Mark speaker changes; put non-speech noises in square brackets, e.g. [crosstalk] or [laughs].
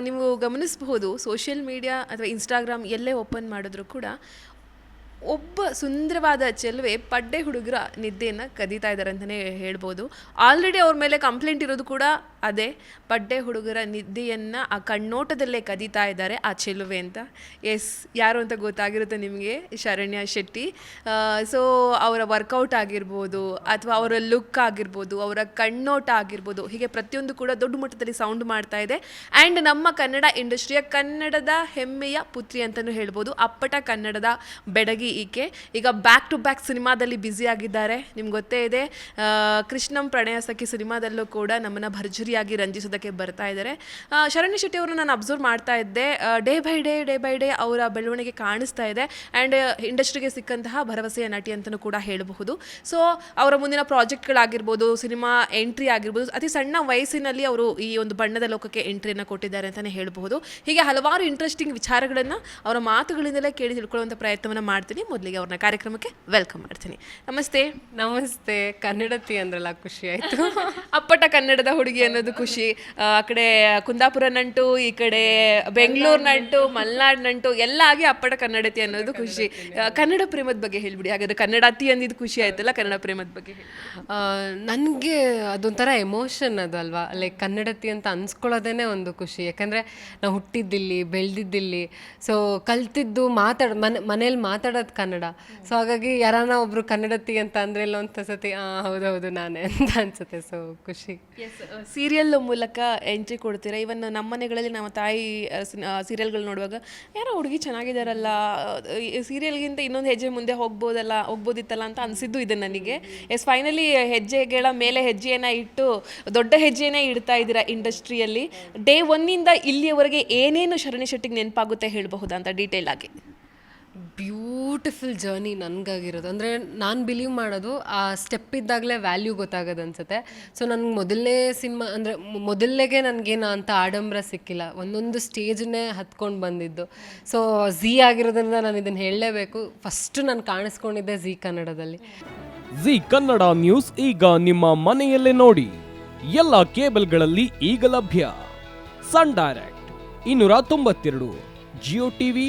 Speaker 1: ನೀವು ಗಮನಿಸಬಹುದು social media ಅಥವಾ ಇನ್ಸ್ಟಾಗ್ರಾಮ್ ಎಲ್ಲೇ ಓಪನ್ ಮಾಡಿದ್ರು ಕೂಡ ಒಬ್ಬ ಸುಂದರವಾದ ಚೆಲುವೆ ಪಡ್ಡೆ ಹುಡುಗರ ನಿದ್ದೆಯನ್ನು ಕದೀತಾ ಇದ್ದಾರೆ ಅಂತಲೇ ಹೇಳ್ಬೋದು. ಆಲ್ರೆಡಿ ಅವ್ರ ಮೇಲೆ ಕಂಪ್ಲೇಂಟ್ ಇರೋದು ಕೂಡ ಅದೇ. ಪಡ್ಡೆ ಹುಡುಗರ ನಿದ್ದೆಯನ್ನು ಆ ಕಣ್ಣೋಟದಲ್ಲೇ ಕದೀತಾ ಇದ್ದಾರೆ ಆ ಚೆಲುವೆ ಅಂತ. ಎಸ್ ಯಾರು ಅಂತ ಗೊತ್ತಾಗಿರುತ್ತೆ ನಿಮಗೆ, ಶರಣ್ಯ ಶೆಟ್ಟಿ. ಸೊ ಅವರ ವರ್ಕೌಟ್ ಆಗಿರ್ಬೋದು ಅಥವಾ ಅವರ ಲುಕ್ ಆಗಿರ್ಬೋದು, ಅವರ ಕಣ್ಣೋಟ ಆಗಿರ್ಬೋದು, ಹೀಗೆ ಪ್ರತಿಯೊಂದು ಕೂಡ ದೊಡ್ಡ ಮಟ್ಟದಲ್ಲಿ ಸೌಂಡ್ ಮಾಡ್ತಾ ಇದೆ. ಆ್ಯಂಡ್ ನಮ್ಮ ಕನ್ನಡ ಇಂಡಸ್ಟ್ರಿಯ ಕನ್ನಡದ ಹೆಮ್ಮೆಯ ಪುತ್ರಿ ಅಂತಲೂ ಹೇಳ್ಬೋದು. ಅಪ್ಪಟ ಕನ್ನಡದ ಬೆಡಗಿ ಈಕೆ. ಈಗ ಬ್ಯಾಕ್ ಟು ಬ್ಯಾಕ್ ಸಿನಿಮಾದಲ್ಲಿ ಬ್ಯುಸಿ ಆಗಿದ್ದಾರೆ. ನಿಮ್ಗೆ ಗೊತ್ತೇ ಇದೆ ಕೃಷ್ಣಂ ಪ್ರಣಯ ಸಿನಿಮಾದಲ್ಲೂ ಕೂಡ ನಮ್ಮನ್ನು ಭರ್ಜರಿಯಾಗಿ ರಂಜಿಸೋದಕ್ಕೆ ಬರ್ತಾ ಇದ್ದಾರೆ. ಶರಣ್ಯ ಶೆಟ್ಟಿ ಅವರು ನಾನು ಅಬ್ಸರ್ವ್ ಮಾಡ್ತಾ ಇದ್ದೆ. Day by day day by day ಅವರ ಬೆಳವಣಿಗೆ ಕಾಣಿಸ್ತಾ ಇದೆ ಆ್ಯಂಡ್ ಇಂಡಸ್ಟ್ರಿಗೆ ಸಿಕ್ಕಂತಹ ಭರವಸೆಯ ನಟಿ ಅಂತಲೂ ಕೂಡ ಹೇಳಬಹುದು. ಸೊ ಅವರ ಮುಂದಿನ ಪ್ರಾಜೆಕ್ಟ್ಗಳಾಗಿರ್ಬೋದು ಸಿನಿಮಾ ಎಂಟ್ರಿ ಆಗಿರ್ಬೋದು, ಅತಿ ಸಣ್ಣ ವಯಸ್ಸಿನಲ್ಲಿ ಅವರು ಈ ಒಂದು ಬಣ್ಣದ ಲೋಕಕ್ಕೆ ಎಂಟ್ರಿಯನ್ನು ಕೊಟ್ಟಿದ್ದಾರೆ ಅಂತಲೇ ಹೇಳಬಹುದು. ಹೀಗೆ ಹಲವಾರು ಇಂಟ್ರೆಸ್ಟಿಂಗ್ ವಿಚಾರಗಳನ್ನು ಅವರ ಮಾತುಗಳಿಂದಲೇ ಕೇಳಿ ತಿಳ್ಕೊಳ್ಳುವಂಥ ಪ್ರಯತ್ನವನ್ನು ಮಾಡ್ತೀನಿ. ಮೊದಲಿಗೆ ಅವ್ರನ್ನ ಕಾರ್ಯಕ್ರಮಕ್ಕೆ ವೆಲ್ಕಮ್ ಮಾಡ್ತೀನಿ. ನಮಸ್ತೆ.
Speaker 2: ನಮಸ್ತೆ. ಕನ್ನಡತಿ ಅಂದ್ರಲ್ಲ ಖುಷಿ ಆಯಿತು. [laughs]
Speaker 1: ಅಪ್ಪಟ ಕನ್ನಡದ ಹುಡುಗಿ ಅನ್ನೋದು ಖುಷಿ. ಆ ಕಡೆ ಕುಂದಾಪುರ ನಂಟು ಈ ಕಡೆ ಬೆಂಗಳೂರು ನಂಟು ಮಲೆನಾಡು ನಂಟು ಎಲ್ಲ ಆಗಿ ಅಪ್ಪಟ ಕನ್ನಡತಿ ಅನ್ನೋದು ಖುಷಿ. ಕನ್ನಡ ಪ್ರೇಮದ ಬಗ್ಗೆ ಹೇಳ್ಬಿಡಿ. ಹಾಗಾದ್ರೆ ಕನ್ನಡತಿ ಅಂದಿದ್ದು ಖುಷಿ ಆಯ್ತಲ್ಲ ಕನ್ನಡ ಪ್ರೇಮದ ಬಗ್ಗೆ
Speaker 2: ನನಗೆ ಅದೊಂಥರ ಎಮೋಷನ್ ಅದು ಅಲ್ವಾ? ಲೈಕ್ ಕನ್ನಡತಿ ಅಂತ ಅನ್ಸ್ಕೊಳ್ಳೋದೇ ಒಂದು ಖುಷಿ. ಯಾಕಂದರೆ ನಾವು ಹುಟ್ಟಿದ್ದಿಲ್ಲಿ ಬೆಳೆದಿದ್ದಿಲ್ಲಿ. ಸೊ ಕಲ್ತಿದ್ದು ಮಾತಾಡ ಮನೆ ಮನೇಲಿ ಮಾತಾಡೋದು ಕನ್ನಡ. ಸೊ ಹಾಗಾಗಿ ಯಾರಾನ ಒಬ್ರು ಕನ್ನಡತಿ ಅಂತ ಅಂದ್ರೆ ಇಲ್ಲ ಅಂತ ಸತಿ ಹೌದು ಹೌದೌದು ನಾನೇ ಅಂತ ಅನ್ಸುತ್ತೆ. ಸೊ ಖುಷಿ.
Speaker 1: ಸೀರಿಯಲ್ ಮೂಲಕ ಎಂಟ್ರಿ ಕೊಡ್ತೀರಾ? ಇವನ್ ನಮ್ಮ ಮನೆಗಳಲ್ಲಿ ನಮ್ಮ ತಾಯಿ ಸೀರಿಯಲ್ಗಳು ನೋಡುವಾಗ ಯಾರೋ ಹುಡುಗಿ ಚೆನ್ನಾಗಿದ್ದಾರಲ್ಲ ಸೀರಿಯಲ್ಗಿಂತ ಇನ್ನೊಂದು ಹೆಜ್ಜೆ ಮುಂದೆ ಹೋಗ್ಬೋದಲ್ಲ ಹೋಗ್ಬೋದಿತ್ತಲ್ಲ ಅಂತ ಅನಿಸಿದ್ದು ಇದೆ ನನಗೆ. ಎಸ್ ಫೈನಲಿ ಹೆಜ್ಜೆಗಳ ಮೇಲೆ ಹೆಜ್ಜೆಯನ್ನು ಇಟ್ಟು ದೊಡ್ಡ ಹೆಜ್ಜೆನೇ ಇಡ್ತಾ ಇದ್ದೀರಾ ಇಂಡಸ್ಟ್ರಿಯಲ್ಲಿ ಡೇ ಒನ್ನಿಂದ ಇಲ್ಲಿಯವರೆಗೆ ಏನೇನು ಶರಣಿ ಶೆಟ್ಟಿಗೆ ನೆನಪಾಗುತ್ತೆ ಹೇಳಬಹುದಾ ಅಂತ ಡೀಟೇಲ್ ಆಗಿ?
Speaker 2: ಬ್ಯೂಟಿಫುಲ್ ಜರ್ನಿ ನನಗಾಗಿರೋದು. ಅಂದರೆ ನಾನು ಬಿಲೀವ್ ಮಾಡೋದು ಆ ಸ್ಟೆಪ್ ಇದ್ದಾಗಲೇ ವ್ಯಾಲ್ಯೂ ಗೊತ್ತಾಗೋದು ಅನ್ಸುತ್ತೆ. ಸೊ ನನಗೆ ಮೊದಲನೇ ಸಿನಿಮಾ ಅಂದರೆ ಮೊದಲನೇಗೆ ನನಗೇನು ಅಂತ ಆಡಂಬರ ಸಿಕ್ಕಿಲ್ಲ. ಒಂದೊಂದು ಸ್ಟೇಜನ್ನೇ ಹತ್ಕೊಂಡು ಬಂದಿದ್ದು. ಸೊ ಝೀ ಆಗಿರೋದ್ರಿಂದ ನಾನು ಇದನ್ನು ಹೇಳಲೇಬೇಕು. ಫಸ್ಟು ನಾನು ಕಾಣಿಸ್ಕೊಂಡಿದ್ದೆ ಝೀ ಕನ್ನಡದಲ್ಲಿ.
Speaker 3: ಝೀ ಕನ್ನಡ ನ್ಯೂಸ್ ಈಗ ನಿಮ್ಮ ಮನೆಯಲ್ಲೇ ನೋಡಿ. ಎಲ್ಲ ಕೇಬಲ್ಗಳಲ್ಲಿ ಈಗ ಲಭ್ಯ. ಸನ್ ಡೈರೆಕ್ಟ್ ಇನ್ನೂರ ತೊಂಬತ್ತೆರಡು, ಜಿಯೋ ಟಿವಿ